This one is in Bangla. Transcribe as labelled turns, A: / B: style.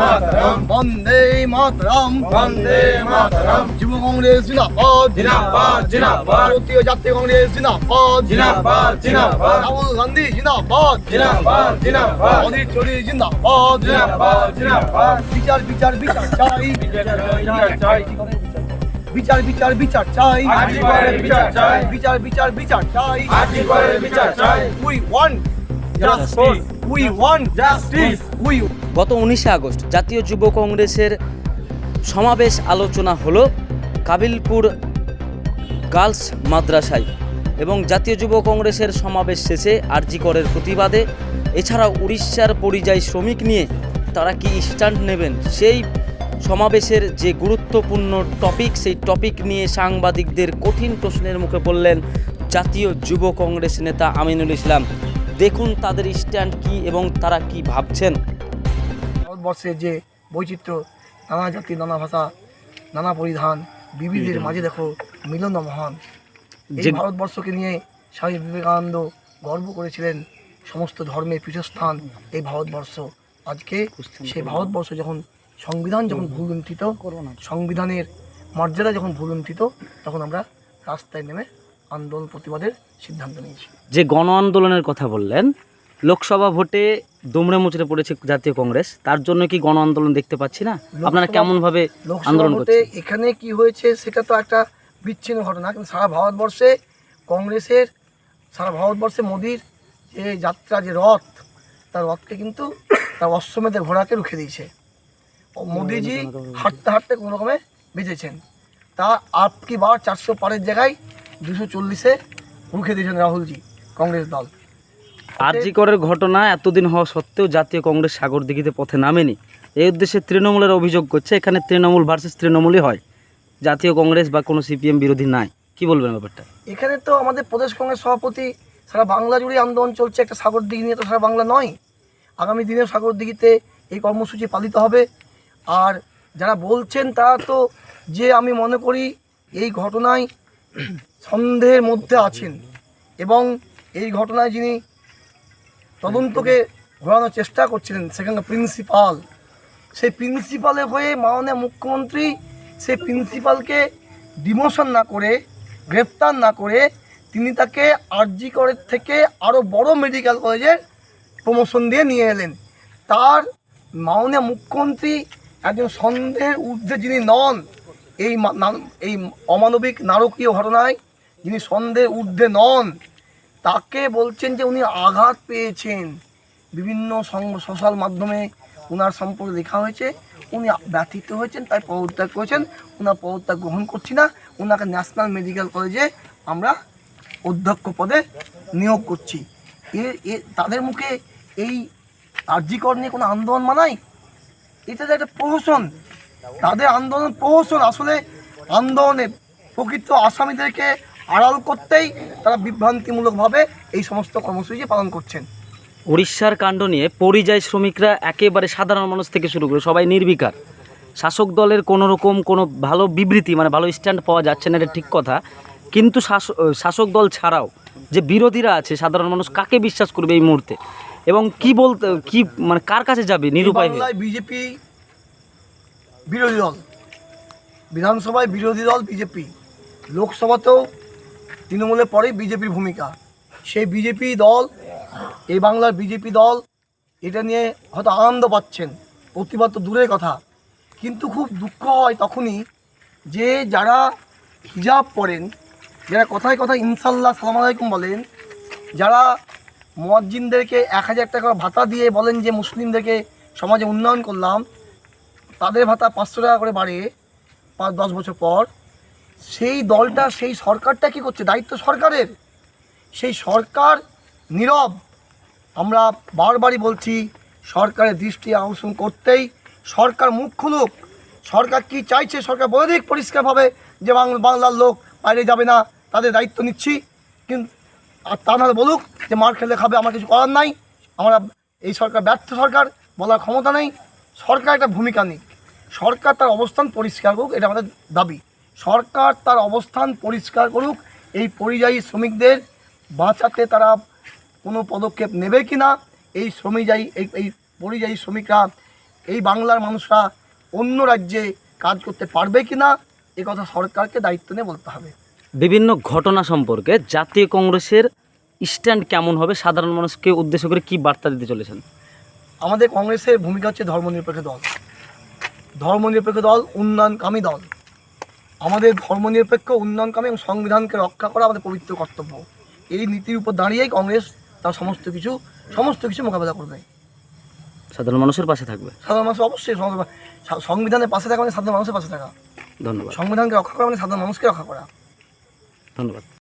A: মাতরম।
B: বন্দে মাতরম।
A: বন্দে মাতরম।
B: যুব কংগ্রেস জিন্দাবাদ।
A: জিন্দাবাদ জিন্দাবাদ।
B: ভারতীয় জাতীয় কংগ্রেস জিন্দাবাদ।
A: জিন্দাবাদ জিন্দাবাদ।
B: রাহুল গান্ধী জিন্দাবাদ।
A: জিন্দাবাদ জিন্দাবাদ।
B: অধীর চৌধুরী জিন্দাবাদ।
A: জিন্দাবাদ জিন্দাবাদ।
B: বিচার বিচার বিচার চাই।
A: বিচার চাই।
B: বিচার বিচার বিচার চাই।
A: বিচার চাই।
B: বিচার বিচার বিচার চাই।
A: আজি বিচার চাই।
B: উই ওয়ান্ট
C: গত উনিশে আগস্ট জাতীয় যুব কংগ্রেসের সমাবেশ আলোচনা হলো কাবিলপুর গার্লস মাদ্রাসায় এবং জাতীয় যুব কংগ্রেসের সমাবেশ শেষে আরজি করের প্রতিবাদে। এছাড়াও উড়িষ্যার পরিযায়ী শ্রমিক নিয়ে তারা কি স্ট্যান্ড নেবেন? সেই সমাবেশের যে গুরুত্বপূর্ণ টপিক সেই টপিক নিয়ে সাংবাদিকদের কঠিন প্রশ্নের মুখে পড়লেন জাতীয় যুব কংগ্রেস নেতা আমিনুল ইসলাম। দেখুন তাদের স্ট্যান্ড কি এবং তারা কি ভাবছেন।
B: ভারতবর্ষের যে বৈচিত্র্য নানা জাতি নানা ভাষা নানা পরিধান বিবিধের মাঝে দেখো মিলন মহান। এই
C: যে-
B: ভারতবর্ষকে নিয়ে স্বামী বিবেকানন্দ গর্ব করেছিলেন সমস্ত ধর্মের পীঠস্থান এই ভারতবর্ষ। আজকে সেই ভারতবর্ষ যখন সংবিধান যখন ভুলুণ্ঠিত সংবিধানের মর্যাদা যখন ভুলুণ্ঠিত তখন আমরা রাস্তায় নেমে আন্দোলন প্রতিবাদের সিদ্ধান্ত নিয়েছি
C: যে গণ আন্দোলনের কথা বললেন লোকসভা ভোটে দুমড়ে মুচড়ে পড়েছে জাতীয় কংগ্রেস তার জন্য কি গণ আন্দোলন দেখতে পাচ্ছি না? আপনারা
B: লোকসভা-
C: কেমন ভাবে আন্দোলন করছেন?
B: এখানে কি হয়েছে সেটা তো একটা বিচ্ছিন্ন ঘটনা কিন্তু সারা ভারতবর্ষে কংগ্রেসের সারা ভারতবর্ষে মোদির যে যাত্রা যে রথ তার রথকে কিন্তু তার অশ্বমেধের ঘোড়াকে রুখে দিয়েছে। ও মোদিজি হাঁটতে হাঁটতে কোনো রকমে বেঁচেছেন। তা আপ কি বার চারশো পারের জায়গায় দুশো চল্লিশে রুখে দিয়েছেন রাহুলজি কংগ্রেস দল।
C: আরজি করের ঘটনা এতদিন হওয়া সত্ত্বেও জাতীয় কংগ্রেস সাগর দিঘিতে পথে নামেনি। এই উদ্দেশ্যে তৃণমূলের অভিযোগ করছে এখানে তৃণমূল ভার্সেস তৃণমূলই হয়। জাতীয় কংগ্রেস বা কোনো সিপিএম বিরোধী নাই। কি বলবেন ব্যাপারটা?
B: এখানে তো আমাদের প্রদেশ কংগ্রেস সভাপতি সারা বাংলা জুড়ে আন্দোলন চলছে একটা সাগর দিঘি নিয়ে তো সারা বাংলা নয়। আগামী দিনে সাগর দিঘিতে এই কর্মসূচি পালিত হবে। আর যারা বলছেন তারা তো যে আমি মনে করি এই ঘটনায় সন্দেহের মধ্যে আছেন এবং এই ঘটনায় যিনি তদন্তকে ঘোরানোর চেষ্টা করছিলেন সেখানে প্রিন্সিপাল সেই প্রিন্সিপালের হয়ে মাননীয় মুখ্যমন্ত্রী সেই প্রিন্সিপালকে ডিমোশন না করে গ্রেপ্তার না করে তিনি তাকে আরজি করের থেকে আরও বড় মেডিকেল কলেজের প্রমোশন দিয়ে নিয়ে এলেন। তার মাননীয় মুখ্যমন্ত্রী একজন সন্দেহের ঊর্ধ্বে যিনি নন এই এই অমানবিক নারকীয় ঘটনায় যিনি সন্দেহের ঊর্ধ্বে নন, তাকে বলছেন যে উনি আঘাত পেয়েছেন। বিভিন্ন সোশ্যাল মাধ্যমে ওনার সম্পর্কে লেখা হয়েছে, উনি ব্যথিত হয়েছেন, তাই পদত্যাগ করেছেন। ওনার পদত্যাগ গ্রহণ করছি না ওনাকে ন্যাশনাল মেডিকেল কলেজে আমরা অধ্যক্ষ পদে নিয়োগ করছি। এ তাদের মুখে এই আর্যিকর নিয়ে কোনো আন্দোলন মানাই এটা একটা প্রহসন। তাদের আন্দোলন প্রহসন আসলে আন্দোলনে প্রকৃত আসামিদেরকে আড়াল করতেই তারা বিভ্রান্তিমূলকভাবে এই সমস্ত কর্মসূচি পালন করছেন।
C: উড়িষ্যার কাণ্ড নিয়ে পরিযায়ী শ্রমিকরা একেবারে সাধারণ মানুষ থেকে শুরু করে সবাই নির্বিকার। শাসক দলের কোনো রকম কোনো ভালো বিবৃতি মানে ভালো স্ট্যান্ড পাওয়া যাচ্ছে না এটা ঠিক কথা। কিন্তু শাসক দল ছাড়াও যে বিরোধীরা আছে সাধারণ মানুষ কাকে বিশ্বাস করবে এই মুহূর্তে? এবং কি বলতে কি মানে কার কাছে যাবে নিরুপায়
B: বিজেপি বিরোধী দল। বিধানসভায় বিরোধী দল বিজেপি। লোকসভাতেও তৃণমূলের পরেই বিজেপির ভূমিকা। সেই বিজেপি দল, এই বাংলার বিজেপি দল, এটা নিয়ে হয়তো আনন্দ পাচ্ছেন। প্রতিবাদ তো দূরের কথা। কিন্তু খুব দুঃখ হয় তখনই যে যারা হিজাব পড়েন যারা কথায় কথায় ইনশাল্লাহ সালাম আলাইকুম বলেন, যারা মুয়াজ্জিনদেরকে এক হাজার টাকা ভাতা দিয়ে বলেন যে মুসলিমদেরকে সমাজে উন্নয়ন করলাম তাদের ভাতা পাঁচশো টাকা করে বাড়ে পাঁচ, দশ বছর পর। সেই দলটা, সেই সরকারটা কি করছে? দায়িত্ব সরকারের। সেই সরকার নীরব। আমরা বারবারই বলছি, সরকারের দৃষ্টি আকর্ষণ করতেই সরকার মুখ খুলুক। সরকার কি চাইছে? সরকার বলে দিক পরিষ্কারভাবে যে বাংলার লোক বাইরে যাবে না। তাদের দায়িত্ব নিচ্ছি। কিন্তু আর তা নাহলে বলুক যে মার খেলে খাবে, আমার কিছু করার নাই। আমরা, এই সরকার ব্যর্থ সরকার, বলার ক্ষমতা নেই। সরকার একটা ভূমিকা নিক। সরকার তার অবস্থান পরিষ্কার করুক, এটা আমাদের দাবি। সরকার তার অবস্থান পরিষ্কার করুক, এই পরিযায়ী শ্রমিকদের বাঁচাতে তারা কোনো পদক্ষেপ নেবে কি না এই শ্রমিকযায়ী, এই এই পরিযায়ী শ্রমিকরা, এই বাংলার মানুষরা অন্য রাজ্যে কাজ করতে পারবে কি না এ কথা সরকারকে দায়িত্ব নিয়ে বলতে হবে।
C: বিভিন্ন ঘটনা সম্পর্কে জাতীয় কংগ্রেসের স্ট্যান্ড কেমন হবে? সাধারণ মানুষকে উদ্দেশ্য করে কি বার্তা দিতে চলেছেন?
B: আমাদের কংগ্রেসের ভূমিকা হচ্ছে ধর্মনিরপেক্ষ দল। ধর্মনিরপেক্ষ দল উন্নয়নকামী দল। আমাদের ধর্মনিরপেক্ষ উন্নয়নকামী এবং সংবিধানকে রক্ষা করা আমাদের পবিত্র কর্তব্য। এই নীতির উপর দাঁড়িয়েই কংগ্রেস তার সমস্ত কিছু সমস্ত কিছু মোকাবেলা করবে।
C: সাধারণ মানুষের পাশে থাকবে।
B: সাধারণ মানুষ অবশ্যই সংবিধানের পাশে থাকা মানে সাধারণ মানুষের পাশে থাকা।
C: ধন্যবাদ।
B: সংবিধানকে রক্ষা করা মানে সাধারণ মানুষকে রক্ষা করা।
C: ধন্যবাদ।